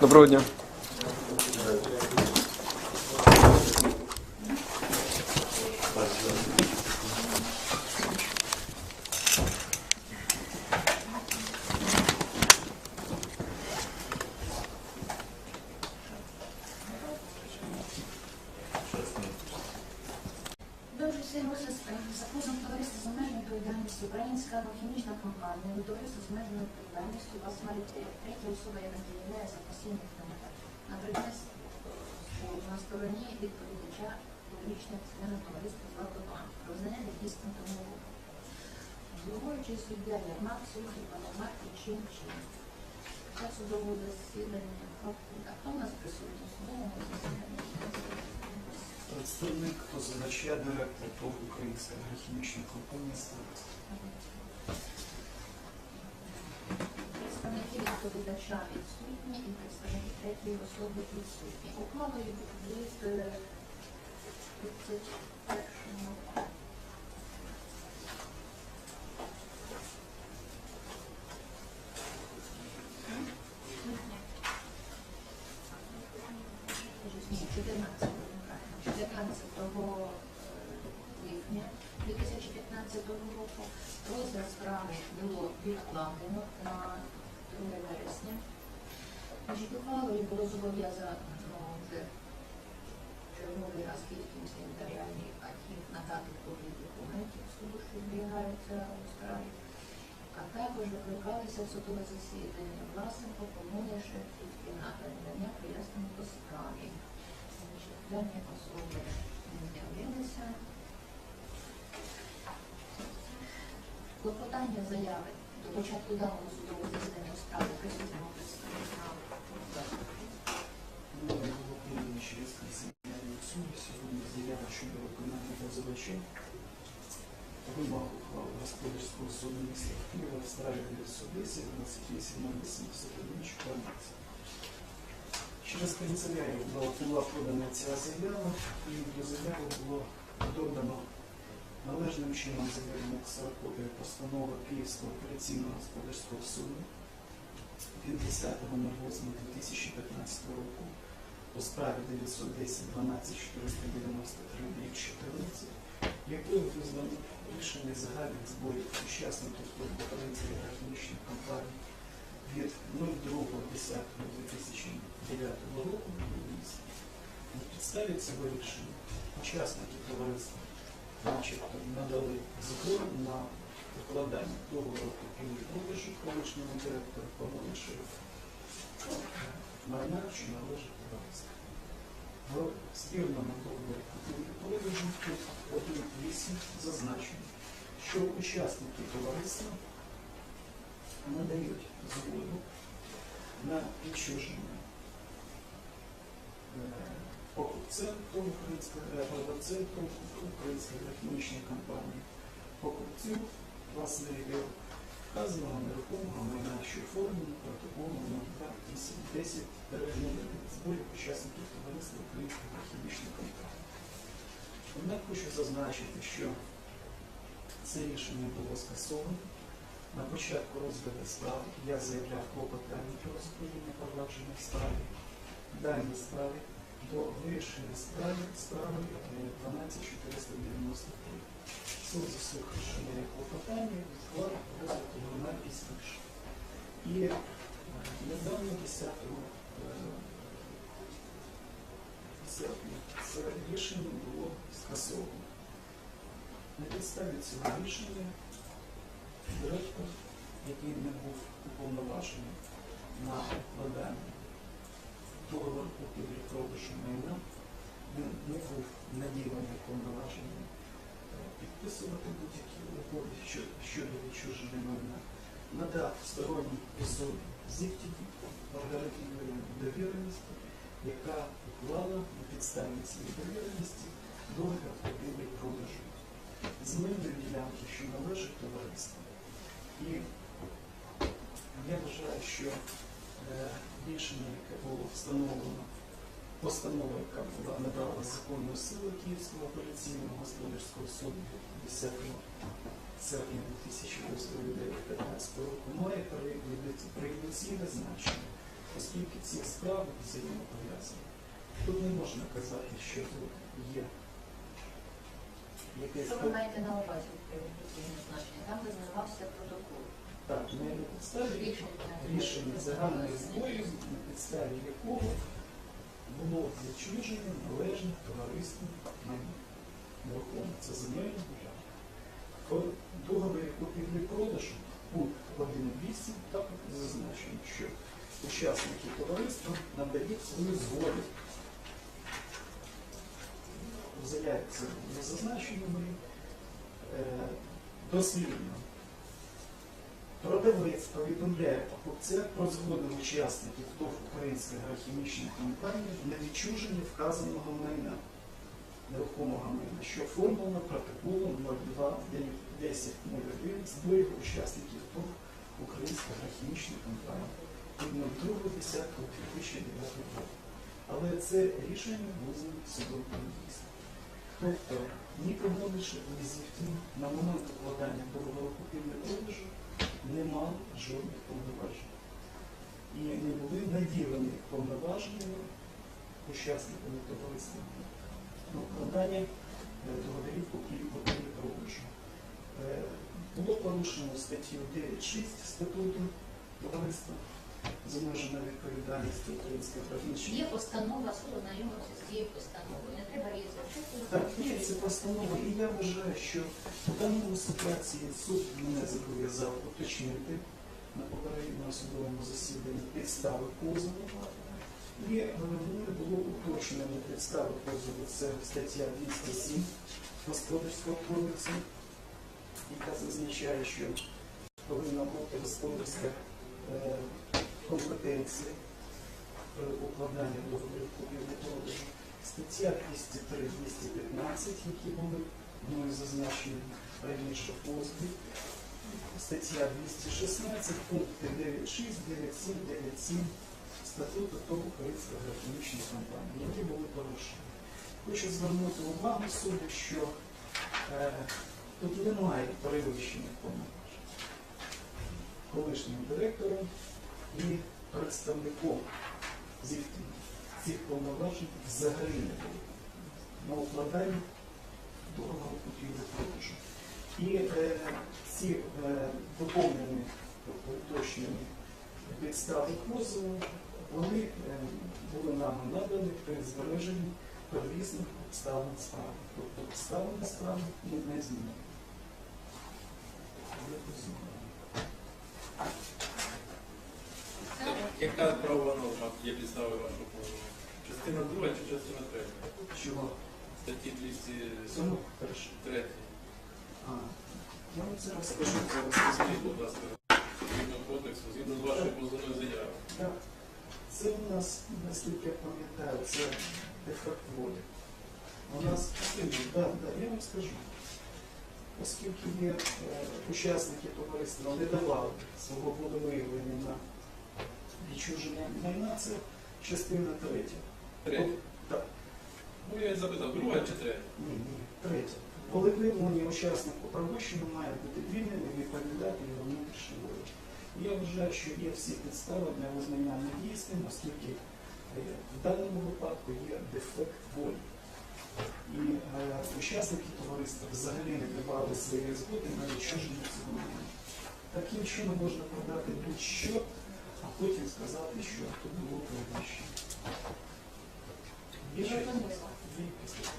Доброго дня. Дуже сильно законом товариства з обмеженою відповідальністю Українська хімічна компанія до товариства з обмеженою відповідальністю Басмарити. Третя особа, яка є за постійним на предмет на стороні відповідача публічне акціонерне товариство «Златобан» про визнання недійсним тому Головуючий суддя Ярмак, слухай Панамак і Чин Чин. Час судового засідання. А хто у нас присутній в судовому засіданні? Представник позивача директор ТОВ Українська агрохімічна компанія «Старост». Представники відповідача відсутні і представники третьої особи відсутні. Ухвалою від 31 Ні, 14 14 липня 2015 року розгляд справи було відкладено на 2 вересня. Ухвалою було зобов'язано вже черговий раз Київський нотаріальний архів надати копії документів що зберігаються у справі, а також викликалися в судове засідання власенко, помолише і надання пояснень по справі. Дані особи не з'явилися. Клопотання заяви до початку даного судового засідання у справі присутнього представника. Сьогодні ухвали господарського суду міста Києва в справі 910 28 81 14. Через канцелярію була, подана ця заява, і до заяви було додано належним чином завірена ксерокопія постанови Київського операційного господарського суду від 10.08.2015 року по справі 910 12 493 14, якою визнано рішення загальних зборів учасників конкуренції технічних компаній від 02.10.2009 року на підставі цього рішення учасники товариства начебто надали згоду на укладання договору купівлі-продажу колишньому директору Павловичу майна, що належить товариству. В спірному договорі купівлі-продажу тут 1.8 зазначено, що учасники товариства надають згоду на відчуження е, покупцем то українська хімічна компанія. Покупцю власне є вказаного нерухомого майна, що оформлено протоколом номер 10 зборів учасників товариства Українська хімічна компанія. Однак хочу зазначити, що це рішення було скасовано. На початку розгляду справи я заявляв клопотання про розподілення провадження справі. Дані справи до вирішення справи справи е, 12493. Суд заслухавши моє клопотання, відклав його на пізніше. І е, недавно 10 е, серпня це рішення було скасовано. На підставі цього рішення директор, який не був уповноважений на укладання договору купівлі продажу майна, він не був наділений повноваженням е, підписувати будь-які угоди щодо, відчуження майна, надав сторонній особі зіхтіді Юріївні довіреності, яка уклала на підставі цієї довіреності договір купівлі продажу. Земельної ділянки, що належить товариству. І я вважаю, що е, рішення, яке було встановлено, постанова, яка була набрала законну силу Київського апеляційного господарського суду 10 серпня 2015 року, має преюдиційне значення, оскільки ці справи взаємопов'язані. Тут не можна казати, що тут є Що ви маєте на увазі значення? Там визнавався протокол. так, не на підставі Рішення. загальної зброї, на підставі якого було відчуження належних товариством майна. Нерухомо це земельна ділянка. В договорі купівлі-продажу пункт 1.8 так зазначено, що учасники товариства надають свою згоду. Заявляється не зазначено мені е, дослідно. Продавець повідомляє покупця про згоду учасників ТОВ Українська агрохімічна компанія на відчуження вказаного майна нерухомого майна, що оформлено протоколом 02.10.01 з бойових учасників ТОВ Українська агрохімічна компанія від 02.10.2009 року. Але це рішення визнано судом дійсно. Тобто ні Погонича, ні Зіхтін на момент укладання договору купівлі-продажу не мав жодних повноважень. І не були наділені повноваженнями учасниками товариства на укладання е, договорів купівлі продажу. Е, Було порушено статтю 9.6 статуту товариства з обмеженою відповідальністю Української Є профільної. постанова, суд ознайомився з цією постановою. Не треба її зачитувати. Так, є ця постанова, і я вважаю, що в даному ситуації суд мене зобов'язав уточнити на попередньому судовому засіданні підстави позову. І е, мною було уточнено підстави позову. Це стаття 207 Господарського кодексу, яка зазначає, що повинна бути господарська компетенція при укладанні договорів купівлі продажу стаття 203, 215, які були мною зазначені раніше в позові, стаття 216, пункти 9.6, 9.7, 9.7 статуту ТОВ Української агрохімічної компанії, які були порушені. Хочу звернути увагу суду, що е, тут немає перевищення повноважень колишнім директором і представником цих повноважень взагалі не було на укладанні договору купівлі продажу. І е, ці е, доповнені, уточнені підстави позову, вони е, були нам надані при збереженні первісних обставин справи. Тобто обставини справи ми не змінили. Яка правова норма є підстави вашого позову? Частина друга чи частина третя? Чого? Статті Саме 203. А, я вам це розкажу. Скажіть, будь ласка, згідно кодексу, згідно з вашою позовною заявою. Так. Це у нас, наскільки я пам'ятаю, це дефект волі. У нас, да, да, я вам скажу. Оскільки є е, учасники товариства не давали свого волевиявлення на відчуження майна, це частина третя. Третя. Так, Ну я і запитав, друга чи третя? ні, ні, третя. Коли Волевиявлення учаснику правочину має бути вільним і відповідати його внутрішній волі. Я вважаю, що є всі підстави для визнання недійсним, оскільки е, в даному випадку є дефект волі. І е, учасники товариства взагалі не давали своєї згоди на відчуження цього. Таким чином можна продати будь-що, потім сказати, що тут було перевищення. Є ще дві підстави.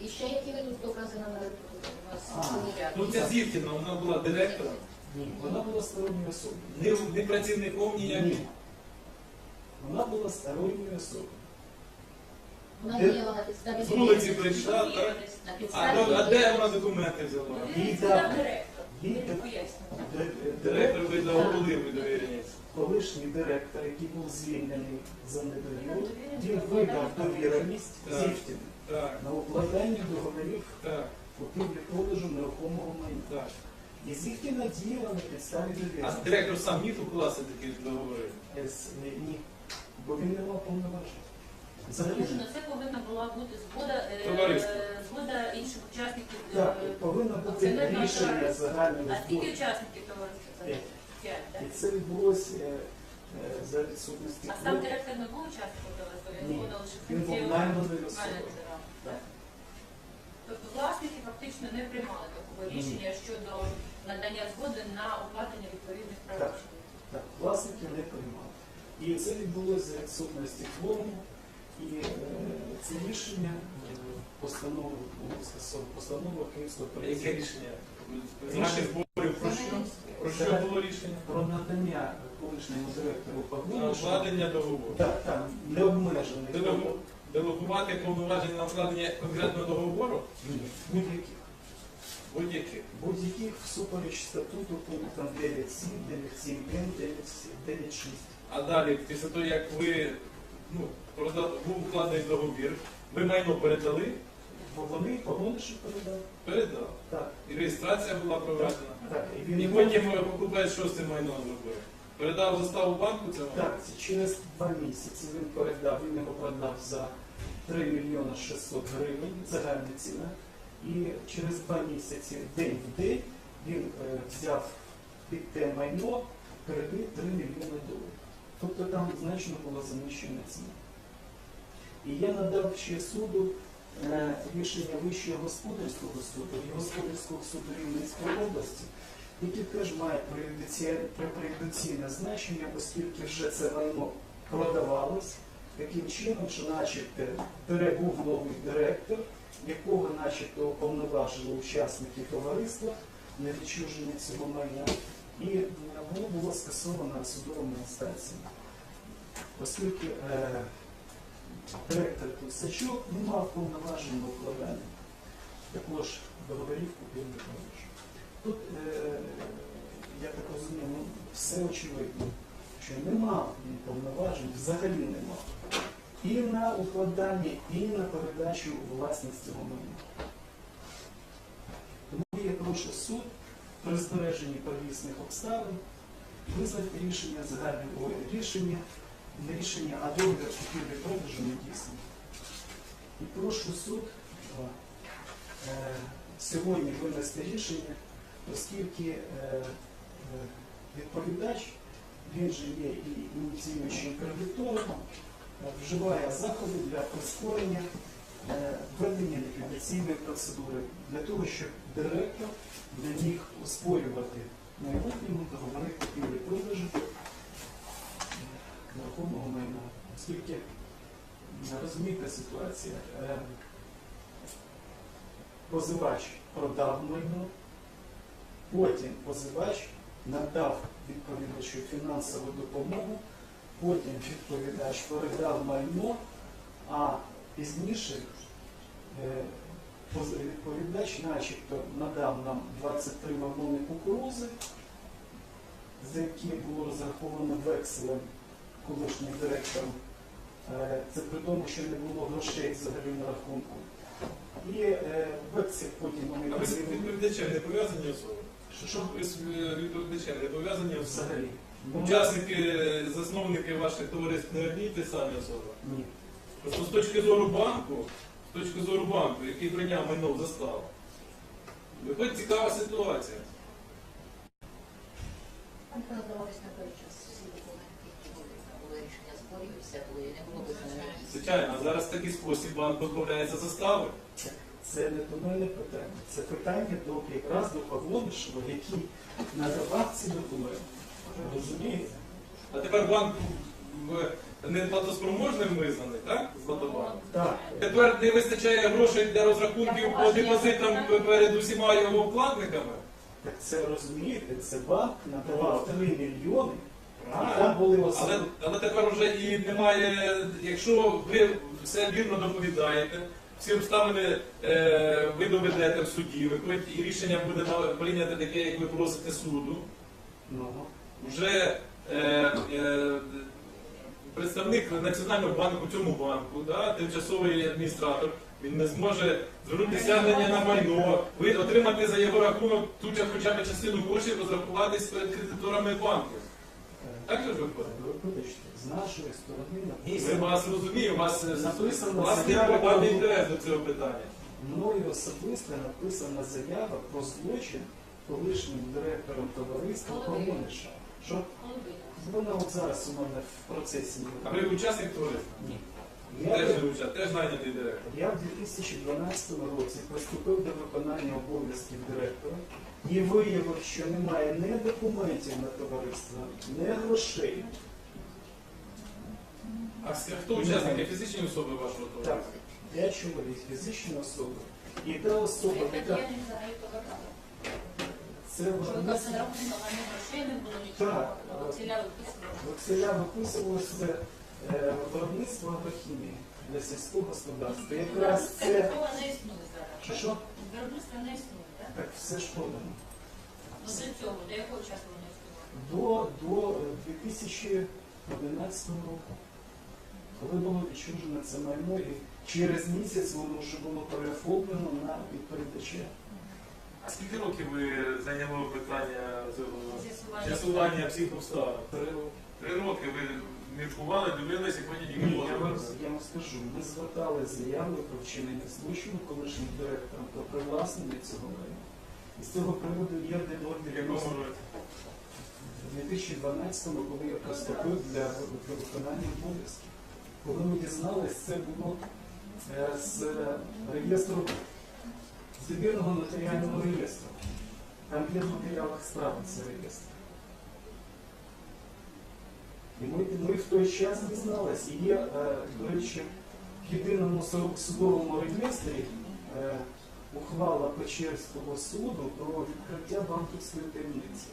І ще які ви тут докази навели у вас А? Ну ця Зівкіна, вона була директором, Ні, вона була сторонньою особою. не, не працівником Ні. ніяким. Вона була сторонньою особою. Вона Де- діяла на підставі З вулиці прийшла, так? На А, підставі а де вона документи взяла? Директор. Директор видав голови довіреність. колишній директор, який був звільнений за недовіру, він видав довіреність Так. На укладання договорів купівлі-продажу нерухомого майна. І Зіфтіна діяла на підставі А директор сам міг укласти такі договори? Ні, бо він не мав повноважень. Взагалі. Тому що це повинна була бути згода, е, Товариство. згода інших учасників. е, Так, повинно бути акціонерного рішення товариства. загальної А скільки збору. учасників товариства? П'ять. П'ять, так? І це відбулося е, е, за відсутності А сам директор не був учасником він Ні. лише Він був функцію найманою особою. менеджера. Так. Тобто власники фактично не приймали такого Ні. рішення щодо надання згоди на укладення відповідних правочинів. Так, власники не приймали. І це відбулося за відсутності кворуму. І е, це рішення е, постанови скасовано. Постанова Київського Яке рішення? Наших зборів про що? Про що було рішення? про надання колишньому директору На Павловичу договору. так, так, необмежений Делегу- Делегувати повноваження на укладення конкретного договору будь-яких. будь-яких. Будь-яких всупереч статуту пунктам 9.7, 9.7.1, 9.6. А далі, після того, як ви ну, прода- був укладений договір, ви майно передали, Бо вони Павловичу передав. передали. Так, І реєстрація була проведена. так. І він І потім ви покупаєте, що з цим майном зробив. Передав заставу банку цьому? Так, це через два місяці він передав, він його продав за 3 мільйони 600 гривень, загальна ціна. І через два місяці, день в день, він е, взяв під те майно кредит 3 мільйони доларів. Тобто там значно була заміщена ціна. І я надав ще суду е, рішення Вищого господарського суду і господарського суду Рівненської області, які теж мають преюдиці- значення, оскільки вже це майно продавалось таким чином, що начебто бере- був новий директор, якого начебто уповноважили учасники товариства на відчуження цього майна, і воно було скасовано на судовому інстанції. Оскільки е, директор Тусачок не мав повноважень укладання також договорів купівлі продажу. Тут, е, я так розумію, ну, все очевидно, що не мав він повноважень, взагалі не мав. І на укладання, і на передачу власність цього майна. Тому я прошу суд при збереженні первісних обставин визнати рішення загального рішення, не рішення, а договір купівлі продажу не дійсним. І прошу суд е, сьогодні винести рішення, оскільки е, е, відповідач, він же є і ініціюючим кредитором, вживає заходи для прискорення введення ліквідаційної процедури для того, щоб директор не міг оспорювати майбутньому договори купівлі продажу е, нерухомого майна. Оскільки е, розумієте ситуація, е, позивач продав майно, потім позивач надав відповідачу фінансову допомогу, потім відповідач передав майно, а пізніше е, відповідач начебто надав нам 23 вагони кукурузи, за які було розраховано векселем колишнім директором. Е, Це при тому, що не було грошей взагалі на рахунку. І е, вексель потім вони А перевели. не пов'язані особи? Що, е, не пов'язані особи? взагалі? Учасники, е, засновники ваших товариств не одні ті самі особи. Ні. Просто з точки зору банку, з точки зору банку, який прийняв майно в заставу, виходить цікава ситуація. Звичайно, а зараз такий спосіб банк позбавляється застави. Це не до мене питання. Це питання до якраз до Павловишева, який надавав ці документи. Розумієте? А тепер банк в- неплатоспроможним визнаний, так? Так. Тепер не вистачає грошей для розрахунків по депозитам перед усіма його вкладниками. Так це розумієте, це банк надавав 3 мільйони, а там були Але, але тепер вже і немає, якщо ви все вірно доповідаєте, всі обставини е, ви доведете в суді, виходить, і рішення буде прийнято таке, як ви просите суду, Ну, вже е, е, представник Національного банку цьому банку, да, тимчасовий адміністратор, він не зможе звернути стягнення на майно, ви отримати за його рахунок ту хоча б частину коштів, розрахуватись перед кредиторами банку. Так же ж виходить? з нашої сторони Ми вас розуміємо, у вас власний приватний інтерес до цього питання. мною особисто написана заява про злочин колишнім директором товариства. Комуниша. Що Вона от зараз у мене в процесі. А ви учасник товариства? Ні. Теж Я, не учасник, теж найнятий директор. я в 2012 році приступив до виконання обов'язків директора і виявив, що немає ні документів на товариство, ні грошей. А с- хто учасники фізичні особи вашого Так, товариства? я чоловік, фізична особа. І та особа, Яка діяльність взагалі повертала? Це Що ви кажете, виробництво, на рахунок, а не грошей не було нічого. Так. Векселя виписувалося е, виробництво агрохімії для сільського господарства. Якраз Це це не існує зараз. що, що? Виробництва не існує, так? Так все ж подано. Ну до цього, до якого часу воно існувало? До, до е, 2011 року, коли було відчужено це майно, і через місяць воно вже було переоформлено на відповідача. А скільки років ви зайняло питання цього З'ясування. всіх обставин? Три роки. Три роки ви міркували, дивилися, і потім Ні, я вам, я вам скажу, ми звертали заяву про вчинення злочину колишнім директором про привласнення цього майна. І з цього приводу є В договір якому році? в 2012-му, коли я приступив для, для виконання обов'язків. Коли ми дізналися, це було е, з реєстру з довірного нотаріального реєстру. Там є в матеріалах справи цей реєстр. І ми, ми в той час дізналися. І є, е, до речі, в єдиному судовому реєстрі е, ухвала Печерського суду про відкриття банківської таємниці.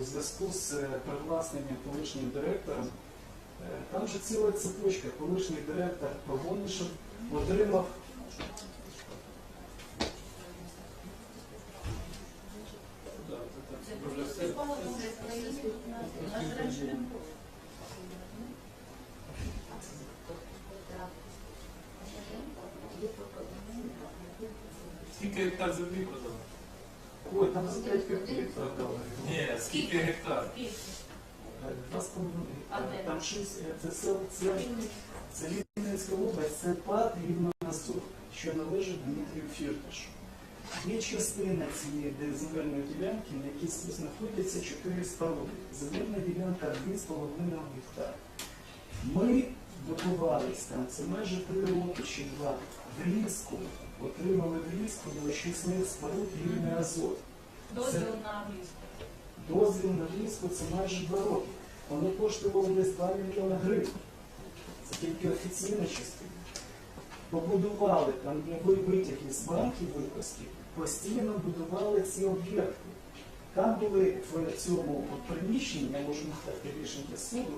У зв'язку з е, привласненням колишнім директором, там же ціла цепочка, колишній директор Погонишев отримав Скільки гектар землі продали? Ой, там за 5 копійок продали. Ні, скільки гектар? Там шість, е, це село, це, це Рівненська область, це пад Рівнозор, що належить Дмитрію Фірташу. Є частина цієї земельної ділянки, на якій знаходяться чотири споруди. Земельна ділянка 2,5 гектар. Ми добувались там, це майже три роки чи два, в Ліску, отримали в Ліску до очисних споруд рівний азот. Дозвіл на англійську. Дозвіл на Ліску це майже два роки. Воно коштувало десь 2 мільйони гривень. Це тільки офіційна частина. Побудували там є ви- витяги з банків випуски, постійно будували ці об'єкти. Там були в цьому приміщенні, я можу нагадати рішення суду,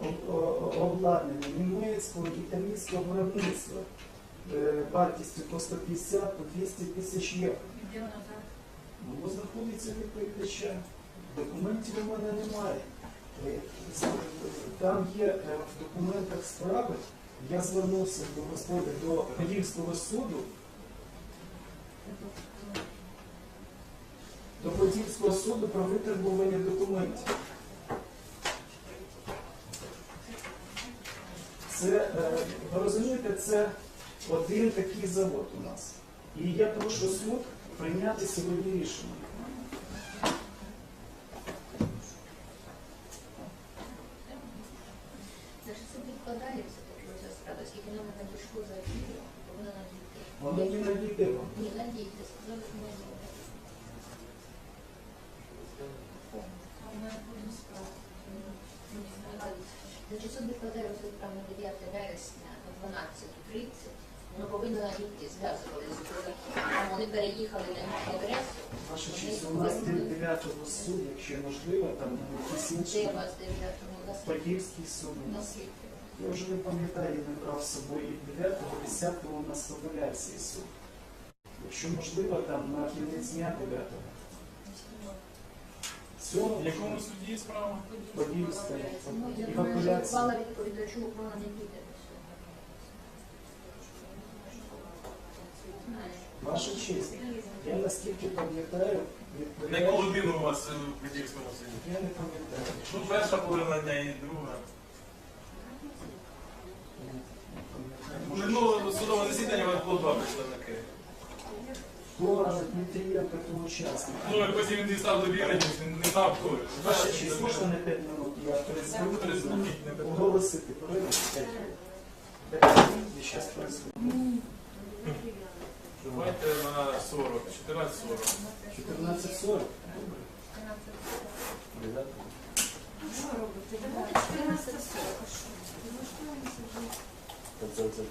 об- обладнання німецького і італійського виробництва е, вартістю по 150 по 200 тисяч євро. Воно знаходиться відповідача. Документів у мене немає. Е, Там є е, в документах справи, я звернувся до господи до Подільського суду, до Подільського суду про витребування документів. Це, е, ви розумієте, це один такий завод у нас. І я прошу суд прийняти сьогодні рішення. Значить, це відкладається таки оця справа, скільки нам надійшло за відео, повинна Воно не надійде вам. Ні, надійтесь, зараз ми А в мене буде справа. Значить, суд відкладає розгляд прав на 9 вересня на 12.30. Воно повинно надійти, зв'язували з Там вони переїхали на іншу адресу. Честь, у нас 9 суд, якщо можливо, там якісь Де інші у вас 9-му на світі? Подільський суд. у нас. світі. Я вже не пам'ятаю, я не брав з собою і 9 10 у нас апеляції суд. Якщо можливо, там на кінець дня 9 Цього В якому суді справа? Подільська. Ну, я І в думаю, що апеляції. відповідачу піде. Ваша честь, я наскільки пам'ятаю, Не відповідач... колодину у вас е, в Подільському суді. Я не пам'ятаю. Ну, перша половина дня і друга. Минулого судового засідання вас було два представники. Дмитрієнко учасника. Ну, а потім він дістав довіреність, він не знав, хто. Ваша честь, можна на 5 минут я перезвоню? Питання. Оголосити перерву 5 хвилин. Я зараз перезвоню. Давайте на 40, 14.40. 14.40? Добре. Що робити? Давайте 14 40. Це, це, це, Это за.